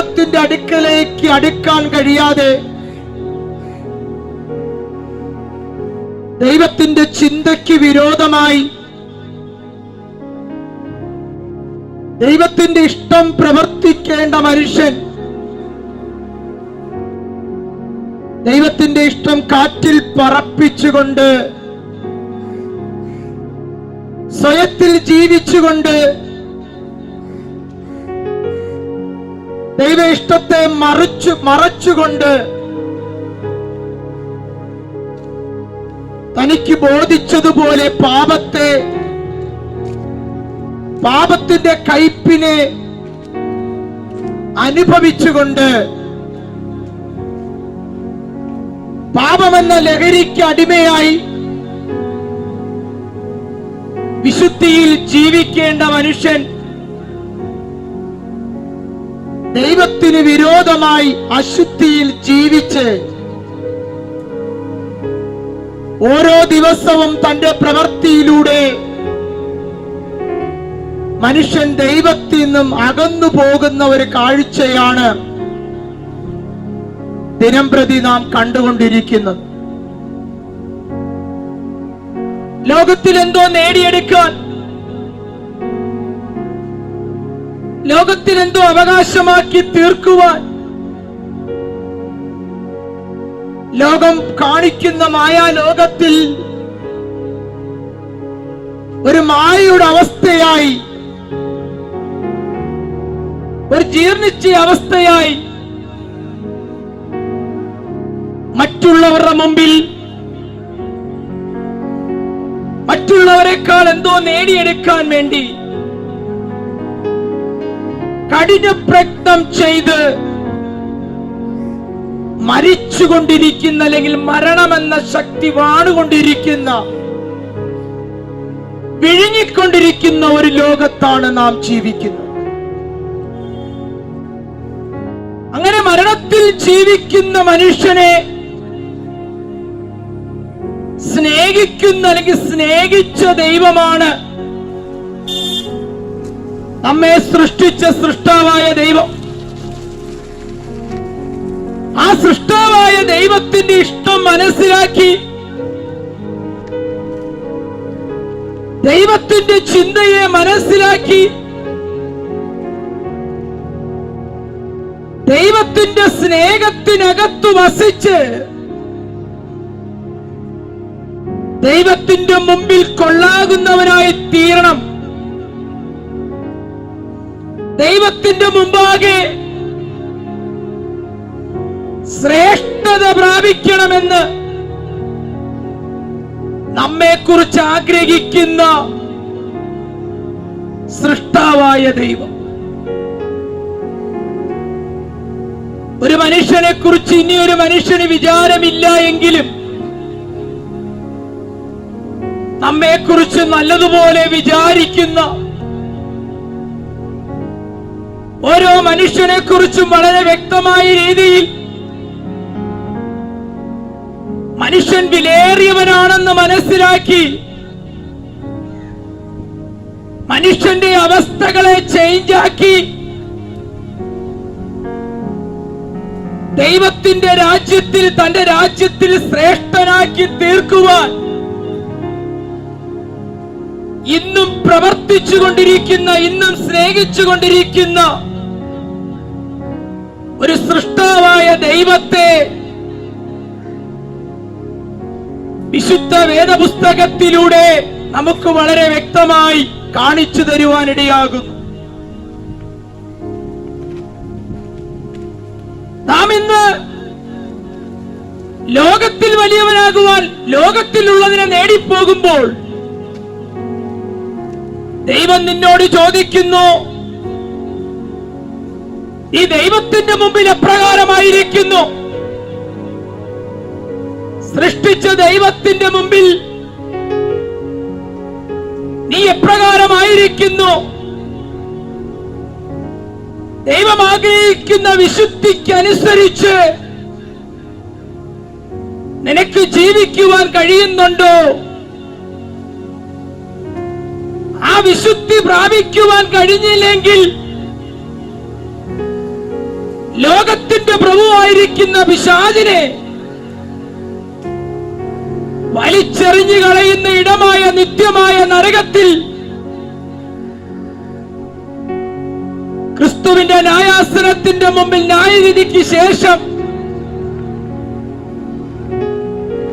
ദൈവത്തിന്റെ അടുക്കലേക്ക് അടുക്കാൻ കഴിയാതെ ദൈവത്തിന്റെ ചിന്തയ്ക്ക് വിരോധമായി ദൈവത്തിന്റെ ഇഷ്ടം പ്രവർത്തിക്കേണ്ട മനുഷ്യൻ ദൈവത്തിന്റെ ഇഷ്ടം കാറ്റിൽ പറപ്പിച്ചുകൊണ്ട് സ്വയത്തിൽ ജീവിച്ചുകൊണ്ട് ദൈവ ഇഷ്ടത്തെ മറിച്ചു മറച്ചുകൊണ്ട് തനിക്ക് ബോധിച്ചതുപോലെ പാപത്തെ പാപത്തിന്റെ കയ്പിനെ അനുഭവിച്ചുകൊണ്ട് പാപമെന്ന ലഹരിക്ക് അടിമയായി വിശുദ്ധിയിൽ ജീവിക്കേണ്ട മനുഷ്യൻ ദൈവത്തിന് വിരോധമായി അശുദ്ധിയിൽ ജീവിച്ച് ഓരോ ദിവസവും തന്റെ പ്രവൃത്തിയിലൂടെ മനുഷ്യൻ ദൈവത്തിൽ നിന്നും അകന്നു പോകുന്ന ഒരു കാഴ്ചയാണ് ദിനം പ്രതി നാം കണ്ടുകൊണ്ടിരിക്കുന്നത്. ലോകത്തിൽ എന്തോ നേടിയെടുക്കാൻ ലോകത്തിൽ എന്തോ അവകാശമാക്കി തീർക്കുവാൻ ലോകം കാണിക്കുന്ന മായാ ലോകത്തിൽ ഒരു മായയുടെ അവസ്ഥയായി ഒരു ജീർണിച്ച അവസ്ഥയായി മറ്റുള്ളവരുടെ മുമ്പിൽ മറ്റുള്ളവരെക്കാൾ എന്തോ നേടിയെടുക്കാൻ വേണ്ടി കഠിന പ്രയത്നം ചെയ്ത് മരിച്ചുകൊണ്ടിരിക്കുന്ന അല്ലെങ്കിൽ മരണമെന്ന ശക്തി വാണുകൊണ്ടിരിക്കുന്ന വിഴുങ്ങിക്കൊണ്ടിരിക്കുന്ന ഒരു ലോകത്താണ് നാം ജീവിക്കുന്നത്. അങ്ങനെ മരണത്തിൽ ജീവിക്കുന്ന മനുഷ്യനെ സ്നേഹിക്കുന്ന അല്ലെങ്കിൽ സ്നേഹിച്ച ദൈവമാണ് നമ്മെ സൃഷ്ടിച്ച സൃഷ്ടാവായ ദൈവം. ആ സൃഷ്ടാവായ ദൈവത്തിന്റെ ഇഷ്ടം മനസ്സിലാക്കി ദൈവത്തിന്റെ ചിന്തയെ മനസ്സിലാക്കി ദൈവത്തിന്റെ സ്നേഹത്തിനകത്ത് വസിച്ച് ദൈവത്തിന്റെ മുമ്പിൽ കൊള്ളാകുന്നവനായി തീരണം. ദൈവത്തിന്റെ മുമ്പാകെ ശ്രേഷ്ഠത പ്രാപിക്കണമെന്ന് നമ്മെക്കുറിച്ച് ആഗ്രഹിക്കുന്ന സൃഷ്ടാവായ ദൈവം. ഒരു മനുഷ്യനെ കുറിച്ച് ഇനി ഒരു മനുഷ്യന് വിചാരമില്ല എങ്കിലും നമ്മെക്കുറിച്ച് നല്ലതുപോലെ വിചാരിക്കുന്ന ഓരോ മനുഷ്യനെ കുറിച്ചും വളരെ വ്യക്തമായ രീതിയിൽ മനുഷ്യൻ വിലേറിയവനാണെന്ന് മനസ്സിലാക്കി മനുഷ്യന്റെ അവസ്ഥകളെ ചേഞ്ചാക്കി ദൈവത്തിന്റെ രാജ്യത്തിൽ തന്റെ രാജ്യത്തിൽ ശ്രേഷ്ഠനാക്കി തീർക്കുവാൻ ഇന്നും പ്രവർത്തിച്ചുകൊണ്ടിരിക്കുന്ന ഇന്നും സ്നേഹിച്ചുകൊണ്ടിരിക്കുന്ന ഒരു സൃഷ്ടാവായ ദൈവത്തെ വിശുദ്ധ വേദപുസ്തകത്തിലൂടെ നമുക്ക് വളരെ വ്യക്തമായി കാണിച്ചു തരുവാനിടയാകുന്നു. നാം ഇന്ന് ലോകത്തിൽ വലിയവനാകുവാൻ ലോകത്തിലുള്ളതിനെ നേടിപ്പോകുമ്പോൾ ദൈവം നിന്നോട് ചോദിക്കുന്നു ഈ ദൈവത്തിന്റെ മുമ്പിൽ എപ്രകാരമായിരിക്കുന്നു? സൃഷ്ടിച്ച ദൈവത്തിന്റെ മുമ്പിൽ നീ എപ്രകാരമായിരിക്കുന്നു? ദൈവം ആഗ്രഹിക്കുന്ന വിശുദ്ധിക്കനുസരിച്ച് നിനക്ക് ജീവിക്കുവാൻ കഴിയുന്നുണ്ടോ? ആ വിശുദ്ധി പ്രാപിക്കുവാൻ കഴിഞ്ഞില്ലെങ്കിൽ ലോകത്തിന്റെ പ്രഭുവായിരിക്കുന്ന പിശാചിനെ വലിച്ചെറിഞ്ഞു കളയുന്ന ഇടമായ നിത്യമായ നരകത്തിൽ ക്രിസ്തുവിന്റെ ന്യായാസനത്തിന്റെ മുമ്പിൽ ന്യായവിധിക്ക് ശേഷം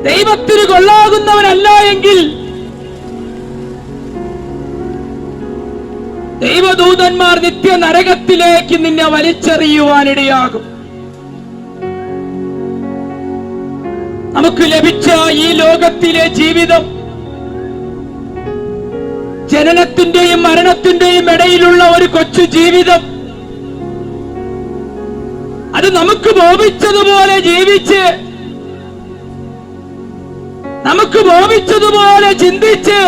ദൈവത്തിന് കൊള്ളാകുന്നവനല്ല എങ്കിൽ ദൈവദൂതന്മാർ നിത്യ നരകത്തിലേക്ക് നിന്നെ വലിച്ചെറിയുവാനിടയാകും. നമുക്ക് ലഭിച്ച ഈ ലോകത്തിലെ ജീവിതം ജനനത്തിന്റെയും മരണത്തിന്റെയും ഇടയിലുള്ള ഒരു കൊച്ചു ജീവിതം. അത് നമുക്ക് ബോപിച്ചതുപോലെ ജീവിച്ച് നമുക്ക് ബോപിച്ചതുപോലെ ചിന്തിച്ച്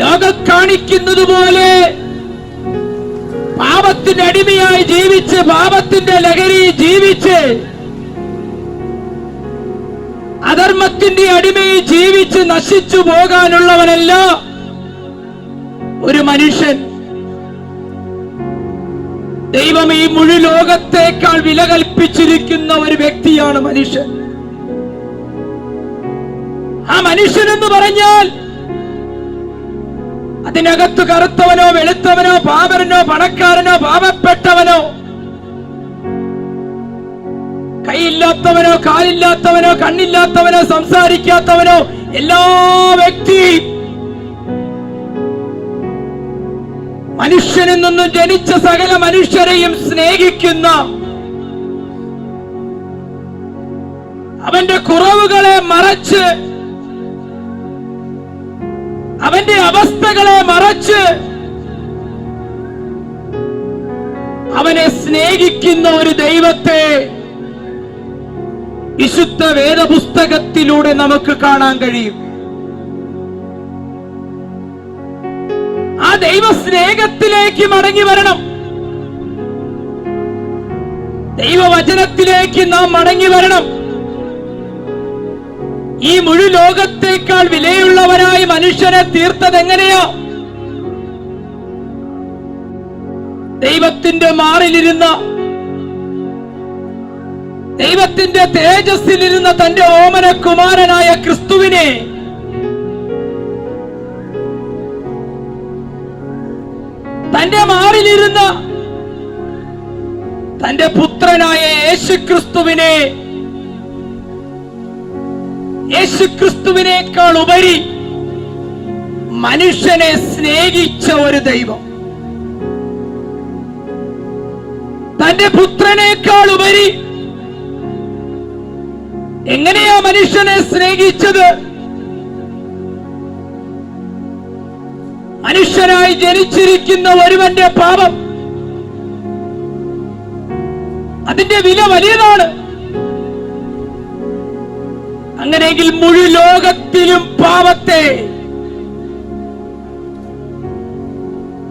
ലോകം കാണിക്കുന്നത് പോലെ പാപത്തിന്റെ അടിമയായി ജീവിച്ച് പാപത്തിന്റെ ലഹരി ജീവിച്ച് അധർമ്മത്തിന്റെ അടിമയിൽ ജീവിച്ച് നശിച്ചു പോകാനുള്ളവനല്ല ഒരു മനുഷ്യൻ. ദൈവം ഈ മുഴു ലോകത്തേക്കാൾ വില കൽപ്പിച്ചിരിക്കുന്ന ഒരു വ്യക്തിയാണ് മനുഷ്യൻ. ആ മനുഷ്യൻ എന്ന് പറഞ്ഞാൽ അതിനകത്ത് കറുത്തവനോ വെളുത്തവനോ പാപരനോ പണക്കാരനോ പാവപ്പെട്ടവനോ കൈയില്ലാത്തവനോ കാലില്ലാത്തവനോ കണ്ണില്ലാത്തവനോ സംസാരിക്കാത്തവനോ എല്ലാ വ്യക്തി മനുഷ്യനിൽ നിന്നും ജനിച്ച സകല മനുഷ്യരെയും സ്നേഹിക്കുന്ന അവന്റെ കുറവുകളെ മറച്ച് അവന്റെ അവസ്ഥകളെ മറച്ച് അവനെ സ്നേഹിക്കുന്ന ഒരു ദൈവത്തെ വിശുദ്ധ വേദപുസ്തകത്തിലൂടെ നമുക്ക് കാണാൻ കഴിയും. ആ ദൈവ സ്നേഹത്തിലേക്ക് മടങ്ങി വരണം. ദൈവവചനത്തിലേക്ക് നാം മടങ്ങി വരണം. ഈ മുഴു ലോകത്തേക്കാൾ വിലയുള്ളവരായി മനുഷ്യനെ തീർത്തത് എങ്ങനെയാ? ദൈവത്തിന്റെ മാറിലിരുന്ന ദൈവത്തിന്റെ തേജസ്സിലിരുന്ന തന്റെ ഓമന കുമാരനായ ക്രിസ്തുവിനെ തന്റെ മാറിലിരുന്ന തന്റെ പുത്രനായ യേശു ക്രിസ്തുവിനെ യേശു ക്രിസ്തുവിനേക്കാൾ ഉപരി മനുഷ്യനെ സ്നേഹിച്ച ഒരു ദൈവം. തന്റെ പുത്രനേക്കാൾ ഉപരി എങ്ങനെയാ മനുഷ്യനെ സ്നേഹിച്ചത്? മനുഷ്യനായി ജനിച്ചിരിക്കുന്ന ഒരുവന്റെ പാപം. അതിന്റെ വില വലിയതാണ്. അങ്ങനെയെങ്കിൽ മുഴു ലോകത്തിലും പാപത്തെ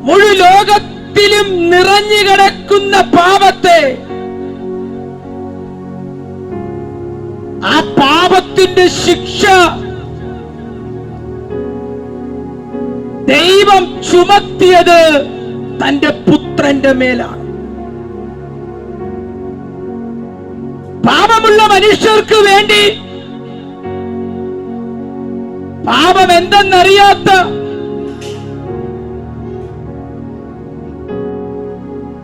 മുഴു ലോകത്തിലും നിറഞ്ഞു കിടക്കുന്ന പാപത്തെ ആ പാപത്തിന്റെ ശിക്ഷ ദൈവം ചുമത്തിയത് തന്റെ പുത്രന്റെ മേലാണ്. പാപമുള്ള മനുഷ്യർക്ക് വേണ്ടി പാപം എന്തെന്നറിയാത്ത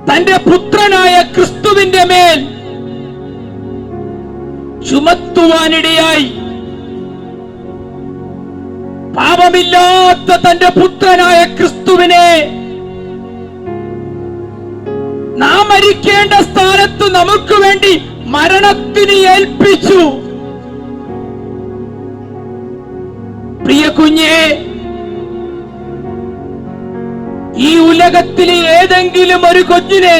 തന്റെ പുത്രനായ ക്രിസ്തുവിന്റെ മേൽ ചുമത്തുവാനിടയായി. പാപമില്ലാത്ത തന്റെ പുത്രനായ ക്രിസ്തുവിനെ നാം മരിക്കേണ്ട സ്ഥാനത്ത് നമുക്ക് വേണ്ടി മരണത്തിന് ഏൽപ്പിച്ചു. പ്രിയ കുഞ്ഞേ ഈ ഉലകത്തിലെ ഏതെങ്കിലും ഒരു കൊഞ്ഞിനെ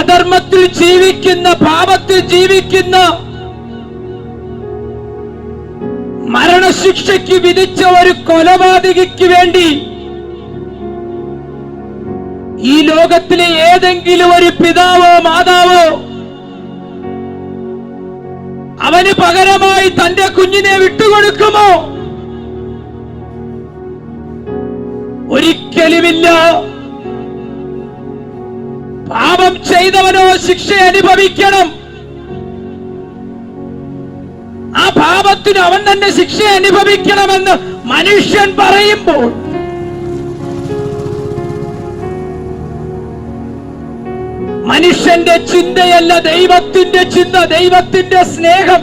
അധർമ്മത്തിൽ ജീവിക്കുന്ന പാപത്തിൽ ജീവിക്കുന്ന മരണശിക്ഷയ്ക്ക് വിധിച്ച ഒരു കൊലപാതകയ്ക്ക് വേണ്ടി ഈ ലോകത്തിലെ ഏതെങ്കിലും ഒരു പിതാവോ മാതാവോ അവന് പകരമായി തന്റെ കുഞ്ഞിനെ വിട്ടുകൊടുക്കുമോ? ഒരിക്കലുമില്ല. പാപം ചെയ്തവനോ ശിക്ഷ അനുഭവിക്കണം. ആ പാപത്തിന് അവൻ തന്നെ ശിക്ഷ അനുഭവിക്കണമെന്ന് മനുഷ്യൻ പറയുമ്പോൾ മനുഷ്യന്റെ ചിന്തയല്ല ദൈവത്തിന്റെ ചിന്ത ദൈവത്തിന്റെ സ്നേഹം.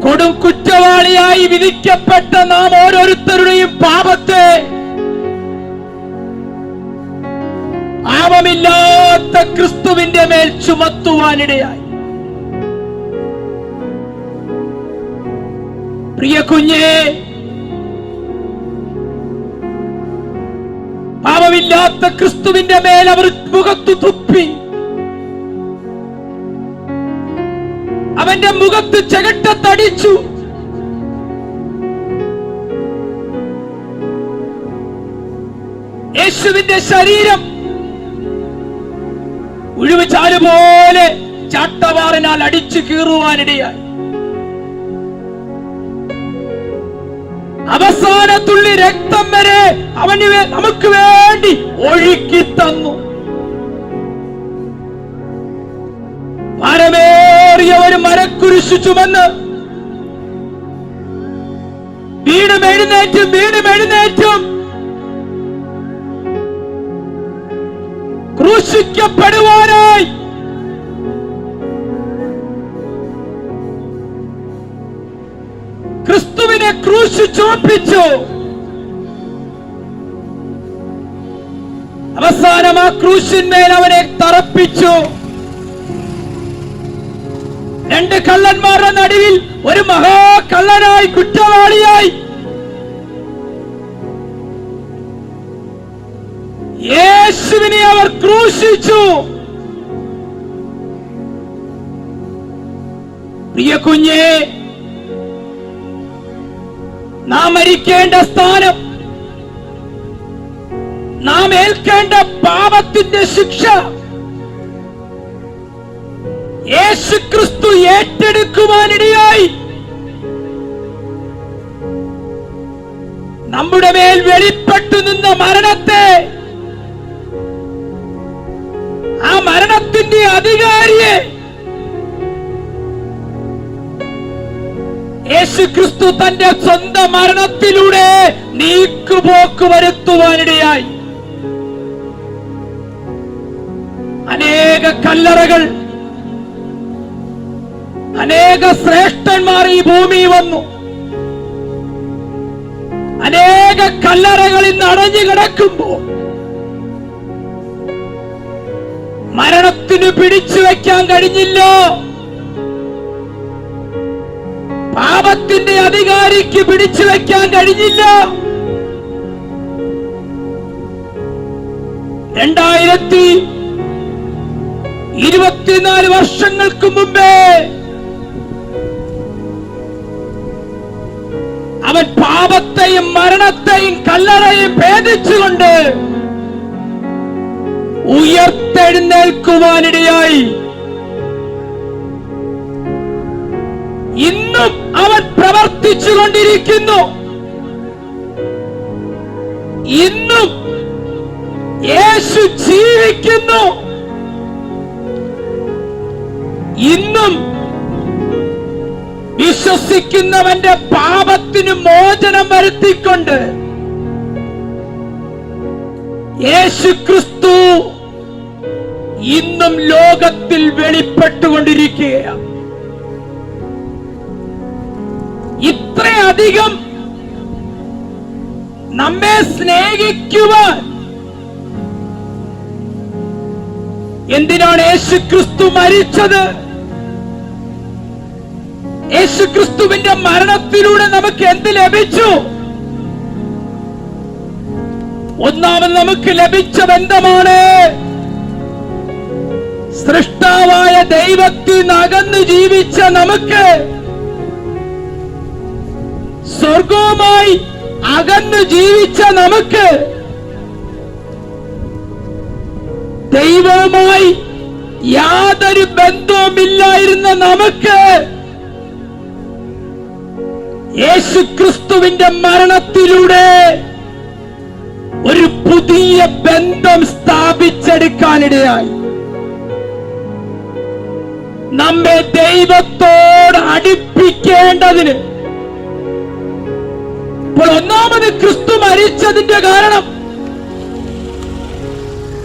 കൊടും കുറ്റവാളിയായി വിധിക്കപ്പെട്ട നാം ഓരോരുത്തരുടെയും പാപത്തെ പാപമില്ലാത്ത ക്രിസ്തുവിന്റെ മേൽ ചുമത്തുവാനിടയായി. പ്രിയ കുഞ്ഞേ പാപമില്ലാത്ത ക്രിസ്തുവിന്റെ മേൽ അവർ മുഖത്തു തുപ്പി. അവന്റെ മുഖത്ത് ചെകട്ടത്തടിച്ചു. യേശുവിന്റെ ശരീരം ഉഴുവുചാൽ പോലെ ചാട്ടവാറിനാൽ അടിച്ചു കീറുവാനിടയായി. അവസാന തുള്ളി രക്തം വരെ അവന് നമുക്ക് മരക്കുരിശു വീണ്ടും എഴുന്നേറ്റും വീണ്ടും എഴുന്നേറ്റും. ക്രൂശിക്കപ്പെടുവാനായി. ക്രിസ്തുവിനെ ക്രൂശ് ചുമപ്പിച്ചു അവസാനം ആ ക്രൂശിന്മേൽ അവനെ തറപ്പിച്ചു. രണ്ട് കള്ളന്മാരുടെ നടുവിൽ ഒരു മഹാ മഹാകള്ളനായി കുറ്റവാളിയായി. യേശുവിനെ അവർ ക്രൂശിച്ചു. പ്രിയ കുഞ്ഞേ നാം മരിക്കേണ്ട സ്ഥാനം നാം ഏൽക്കേണ്ട പാപത്തിന്റെ ശിക്ഷ യേശു ഏറ്റെടുക്കുവാനിടയായി. നമ്മുടെ മേൽ വെളിപ്പെട്ടു നിന്ന മരണത്തെ ആ മരണത്തിന്റെ അധികാരിയെ യേശു ക്രിസ്തു തന്റെ സ്വന്തം മരണത്തിലൂടെ നീക്കുപോക്ക് വരുത്തുവാനിടയായി. അനേക കല്ലറകൾ അനേക ശ്രേഷ്ഠന്മാർ ഈ ഭൂമി വന്നു. അനേക കല്ലറകളിൽ നടഞ്ഞു കിടക്കുമ്പോ മരണത്തിന് പിടിച്ചു വെക്കാൻ കഴിഞ്ഞില്ല. പാപത്തിന്റെ അധികാരിക്ക് പിടിച്ചു വെക്കാൻ കഴിഞ്ഞില്ല. രണ്ടായിരത്തി ഇരുപത്തിനാല് വർഷങ്ങൾക്ക് മുമ്പേ അവൻ പാപത്തെയും മരണത്തെയും കല്ലറയും ഭേദിച്ചുകൊണ്ട് ഉയർത്തെഴുന്നേൽക്കുവാനിടയായി. ഇന്നും അവൻ പ്രവർത്തിച്ചു കൊണ്ടിരിക്കുന്നു ഇന്നും യേശു ജീവിക്കുന്നു. ഇന്നും വിശ്വസിക്കുന്നവന്റെ പാപത്തിന് മോചനം വരുത്തിക്കൊണ്ട് യേശു ക്രിസ്തു ഇന്നും ലോകത്തിൽ വെളിപ്പെട്ടുകൊണ്ടിരിക്കുകയാണ്. ഇത്രയധികം നമ്മെ സ്നേഹിക്കുവാൻ എന്തിനാണ് യേശു ക്രിസ്തു മരിച്ചത്? യേശു ക്രിസ്തുവിന്റെ മരണത്തിലൂടെ നമുക്ക് എന്ത് ലഭിച്ചു? ഒന്നാമത് നമുക്ക് ലഭിച്ച ബന്ധമാണ് സൃഷ്ടാവായ ദൈവത്തിൽ നകന്ന് ജീവിച്ച നമുക്ക് സ്വർഗവുമായി അകന്ന് ജീവിച്ച നമുക്ക് ദൈവവുമായി യാതൊരു ബന്ധവുമില്ലായിരുന്ന നമുക്ക് യേശുക്രിസ്തുവിന്റെ മരണത്തിലൂടെ ഒരു പുതിയ ബന്ധം സ്ഥാപിച്ചെടുക്കാനിടയായി. നമ്മെ ദൈവത്തോട് അടുപ്പിക്കേണ്ടതിന് ഇപ്പോൾ ഒന്നാമത് ക്രിസ്തു മരിച്ചതിന്റെ കാരണം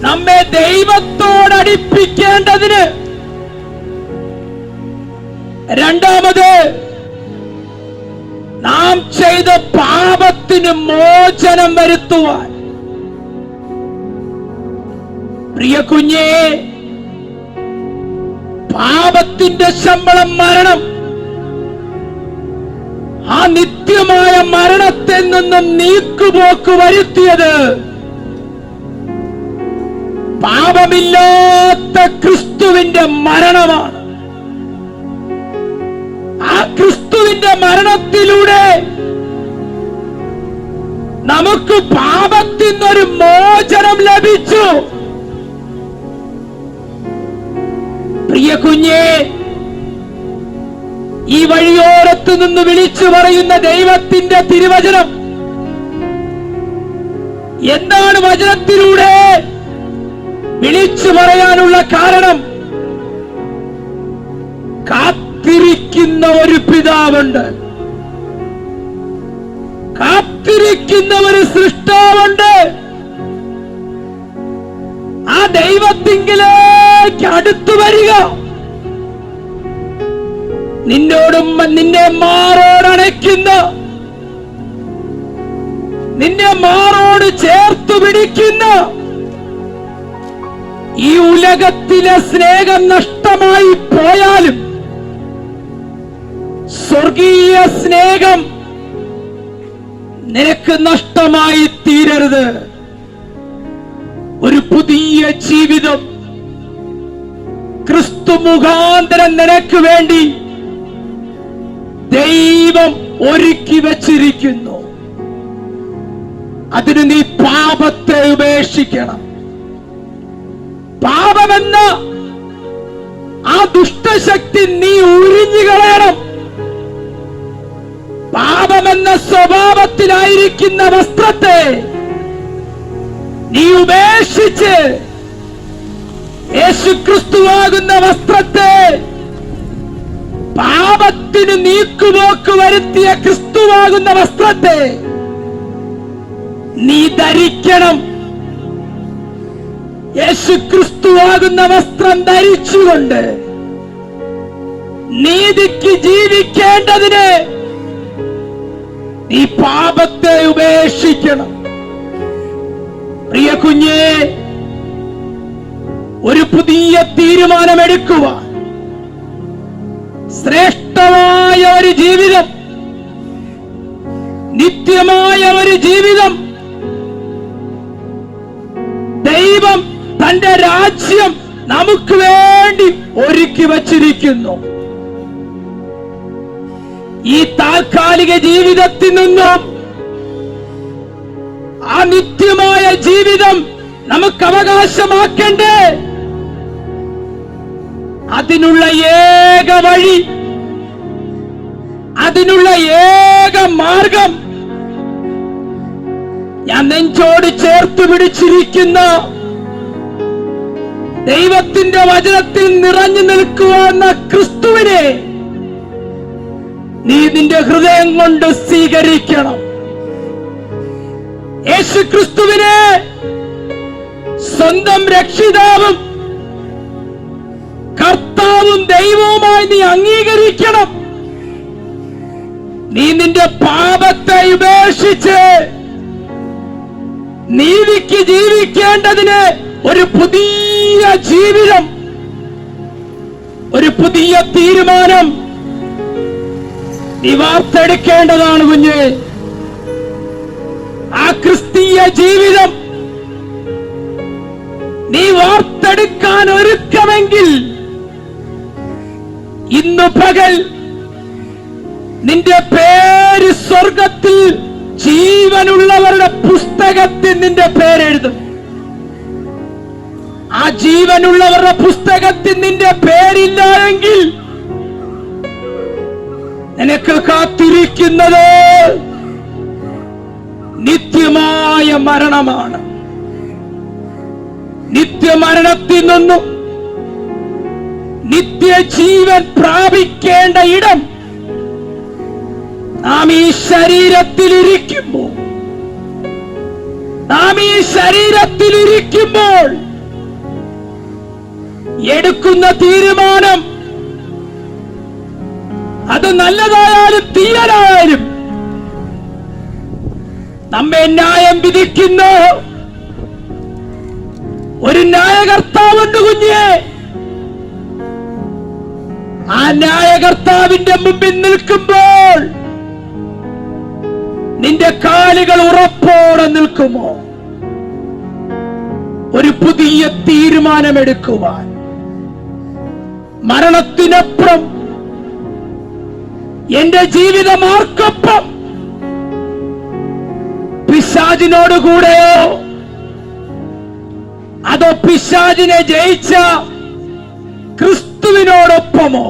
നമ്മെ ദൈവത്തോട് അടുപ്പിക്കേണ്ടതിന്. രണ്ടാമത് നാം ചെയ്ത പാപത്തിന് മോചനം വരുത്തുവാൻ. പ്രിയ കുഞ്ഞേ പാപത്തിന്റെ ശമ്പളം മരണം. ആ നിത്യമായ മരണത്തിൽ നിന്നും നീക്കുപോക്ക് വരുത്തിയത് പാപമില്ലാത്ത ക്രിസ്തുവിന്റെ മരണമാണ്. ക്രിസ്തുവിന്റെ മരണത്തിലൂടെ നമുക്ക് പാപത്തിൽ നിന്നൊരു മോചനം ലഭിച്ചു. പ്രിയ കുഞ്ഞേ ഈ വഴിയോരത്ത് നിന്ന് വിളിച്ചു പറയുന്ന ദൈവത്തിന്റെ തിരുവചനം എന്താണ് വചനത്തിലൂടെ വിളിച്ചു പറയാനുള്ള കാരണം? കാത്തിരിക്കുന്ന ഒരു പിതാവുണ്ട്. കാത്തിരിക്കുന്ന ഒരു സൃഷ്ടാവുണ്ട്. ആ ദൈവത്തിങ്കിലേക്ക് അടുത്തു വരിക. നിന്നോടും നിന്നെ മാറോടണയ്ക്കുന്ന നിന്നെ മാറോട് ചേർത്തു പിടിക്കുന്ന. ഈ ഉലകത്തിലെ സ്നേഹം നഷ്ടമായി പോയാലും സ്വർഗീയ സ്നേഹം നിനക്ക് നഷ്ടമായി തീരരുത്. ഒരു പുതിയ ജീവിതം ക്രിസ്തു മുഖാന്തരം നിനക്ക് വേണ്ടി ദൈവം ഒരുക്കി വച്ചിരിക്കുന്നു. അതിന് നീ പാപത്തെ ഉപേക്ഷിക്കണം. പാപമെന്ന ആ ദുഷ്ടശക്തി നീ ഉരിഞ്ഞു കളയണം പാപമെന്ന സ്വഭാവത്തിലായിരിക്കുന്ന വസ്ത്രത്തെ നീ ഉപേക്ഷിച്ച് യേശുക്രിസ്തുവാകുന്ന വസ്ത്രത്തെ പാപത്തിന് നീക്കുപോക്ക് വരുത്തിയ ക്രിസ്തുവാകുന്ന വസ്ത്രത്തെ നീ ധരിക്കണം. യേശുക്രിസ്തുവാകുന്ന വസ്ത്രം ധരിച്ചുകൊണ്ട് നീതിക്ക് ജീവിക്കേണ്ടതിന് നീ പാപത്തെ ഉപേക്ഷിക്കണം. പ്രിയ കുഞ്ഞേ ഒരു പുതിയ തീരുമാനമെടുക്കുക ശ്രേഷ്ഠമായ ഒരു ജീവിതം നിത്യമായ ഒരു ജീവിതം ദൈവം തന്റെ രാജ്യം നമുക്ക് വേണ്ടി ഒരുക്കി വച്ചിരിക്കുന്നു. ഈ താൽക്കാലിക ജീവിതത്തിൽ നിന്നും ആ നിത്യമായ ജീവിതം നമുക്ക് അവകാശമാക്കണ്ടേ? അതിനുള്ള ഏക വഴി അതിനുള്ള ഏക മാർഗം ഞാൻ നെഞ്ചോട് ചേർത്ത് പിടിച്ചിരിക്കുന്ന ദൈവത്തിന്റെ വചനത്തിൽ നിറഞ്ഞു നിൽക്കുവാന്ന ക്രിസ്തുവിനെ നീ നിന്റെ ഹൃദയം കൊണ്ട് സ്വീകരിക്കണം. യേശു ക്രിസ്തുവിനെ സ്വന്തം രക്ഷിതാവും കർത്താവും ദൈവവുമായി നീ അംഗീകരിക്കണം. നീ നിന്റെ പാപത്തെ ഉപേക്ഷിച്ച് നീതിക്ക് ജീവിക്കേണ്ടതിന് ഒരു പുതിയ ജീവിതം ഒരു പുതിയ തീരുമാനം നീ വാർത്തെടുക്കേണ്ടതാണ് കുഞ്ഞ്. ആ ക്രിസ്തീയ ജീവിതം നീ വാർത്തെടുക്കാൻ ഒരുക്കമെങ്കിൽ ഇന്ന് പകൽ നിന്റെ പേര് സ്വർഗത്തിൽ ജീവനുള്ളവരുടെ പുസ്തകത്തിൽ നിന്റെ പേരെഴുതും. ആ ജീവനുള്ളവരുടെ പുസ്തകത്തിൽ നിന്റെ പേരില്ല എങ്കിൽ നിനക്ക് കാത്തിരിക്കുന്നത് നിത്യമായ മരണമാണ്. നിത്യമരണത്തിൽ നിന്നും നിത്യജീവൻ പ്രാപിക്കേണ്ട ഇടം നാം ഈ ശരീരത്തിലിരിക്കുമ്പോൾ നാം ഈ ശരീരത്തിലിരിക്കുമ്പോൾ എടുക്കുന്ന തീരുമാനം അത് നല്ലതായാലും തീയനായാലും നമ്മെ ന്യായം വിധിക്കുന്ന. ഒരു ന്യായകർത്താവുണ്ട് കുഞ്ഞെ ആ ന്യായകർത്താവിന്റെ മുമ്പിൽ നിൽക്കുമ്പോൾ നിന്റെ കാലുകൾ ഉറപ്പോടെ നിൽക്കുമോ? ഒരു പുതിയ തീരുമാനമെടുക്കുവാൻ. മരണത്തിനപ്പുറം എന്റെ ജീവിതമാർക്കൊപ്പം പിശാജിനോട് കൂടെയോ അതോ പിശാജിനെ ജയിച്ച ക്രിസ്തുവിനോടൊപ്പമോ?